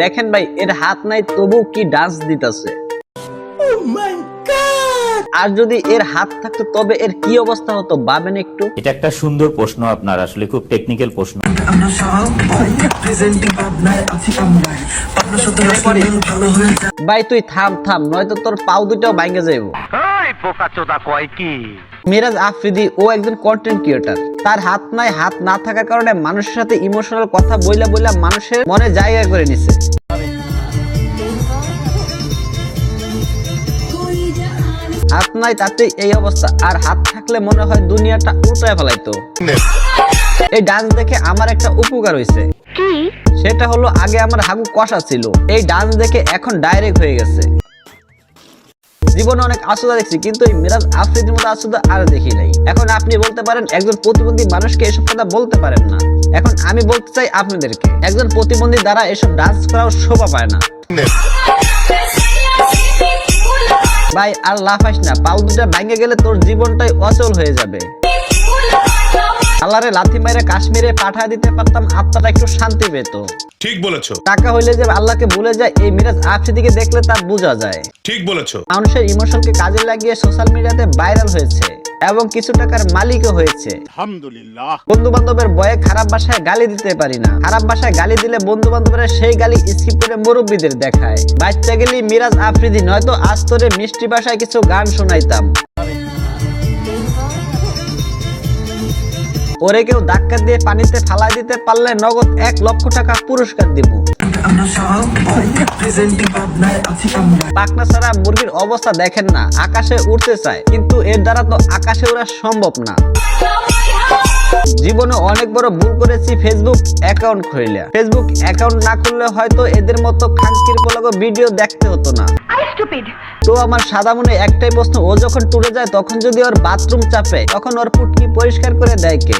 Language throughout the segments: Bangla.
দেখেন ভাই এর হাত নাই তবু কি ডান্স দিতেছে? আর যদি এর হাত থাকতো তবে এর কি অবস্থা হতো? ভাবেন একটু। এটা একটা সুন্দর প্রশ্ন আপনার আসলে খুব টেকনিক্যাল প্রশ্ন। ভাই তুই থাম থাম নয়তো তোর পাও দুটাও ভাঙ্গে যাইব। মিরাজ আফ্রিদি ও একজন কন্টেন্ট ক্রিয়েটার তার হাত নাই হাত না থাকার কারণে মানুষের সাথে ইমোশনাল কথা বইলা বইলা মানুষের মনে জায়গা করে নিছে। হাত নাই তাতে এই অবস্থা আর হাত থাকলে মনে হয় দুনিয়াটা উল্টায় ফেলাইতো। এই ডান্স দেখে আমার একটা উপকার হয়েছে সেটা হলো আগে আমার হাগু কষা ছিল এই ডান্স দেখে এখন ডাইরেক্ট হয়ে গেছে। জীবনে অনেক আসুদা দেখছি, কিন্তু এই মিরাজ আফ্রিদির মতো আসুদা আর দেখি নাই। এখন আপনি বলতে পারেন, একজন প্রতিবন্ধী মানুষকে এসব কথা বলতে পারেন না। এখন আমি বলতে চাই আপনাদেরকে, একজন প্রতিবন্ধী দ্বারা এসব ডান্স করাও শোভা পায় না। ভাই, আর লাফাইস না পাউ দুটা ভেঙে গেলে তোর জীবনটাই অচল হয়ে যাবে। আল্লাহরে লাথি মাইরে কাশ্মীরে পাঠায় দিতে পারতাম আত্মাটা একটু শান্তি পেত। ঠিক বলেছ। টাকা হইলে যে আল্লাহকে ভুলে যায় এই মিরাজ আফ্রিদিকে দেখলে তা বোঝা যায়। ঠিক বলেছ। মানুষের ইমোশনকে কাজে লাগিয়ে সোশ্যাল মিডিয়াতে ভাইরাল হয়েছে এবং কিছু টাকার মালিকও হয়েছে। বন্ধু বান্ধবের বয়ে খারাপ ভাষায় গালি দিতে পারি না। খারাপ ভাষায় গালি দিলে বন্ধু বান্ধবরা সেই গালি স্কিপ করে মুরব্বীদের দেখায়। বাচ্চা গেলি মিরাজ আফ্রিদি নয়তো আজ তোরে মিষ্টি ভাষায় কিছু গান শোনাইতাম। ওরে কেউ ধাক্কা দিয়ে পানিতে ফালাই দিতে পারলে নগদ এক লক্ষ টাকা পুরস্কার দিব। পাকনা ছাড়া মুরগির অবস্থা দেখেন না, আকাশে উঠতে চায়, কিন্তু এর দ্বারা তো আকাশে ওরা সম্ভব না। জীবনে অনেক বড় ভুল করেছি ফেসবুক অ্যাকাউন্ট খুললে ফেসবুক অ্যাকাউন্ট না খুললে হয়তো এদের মতো খাঙ্কির বলগ ভিডিও দেখতে হতো না। তো আমার সাদা মনে একটাই প্রশ্ন ও যখন টুরে যায় তখন যদি ওর বাথরুম চাপে তখন ওর পুটকি পরিষ্কার করে দেয় কে?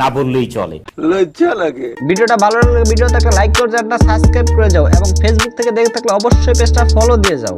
না বললেই চলে। লজ্জা লাগে। ভিডিওটা ভালো লাগলে ভিডিওতে একটা লাইক করে একটা সাবস্ক্রাইব করে যাও এবং ফেসবুক থেকে দেখে থাকলে অবশ্যই পেজটা ফলো দিয়ে যাও।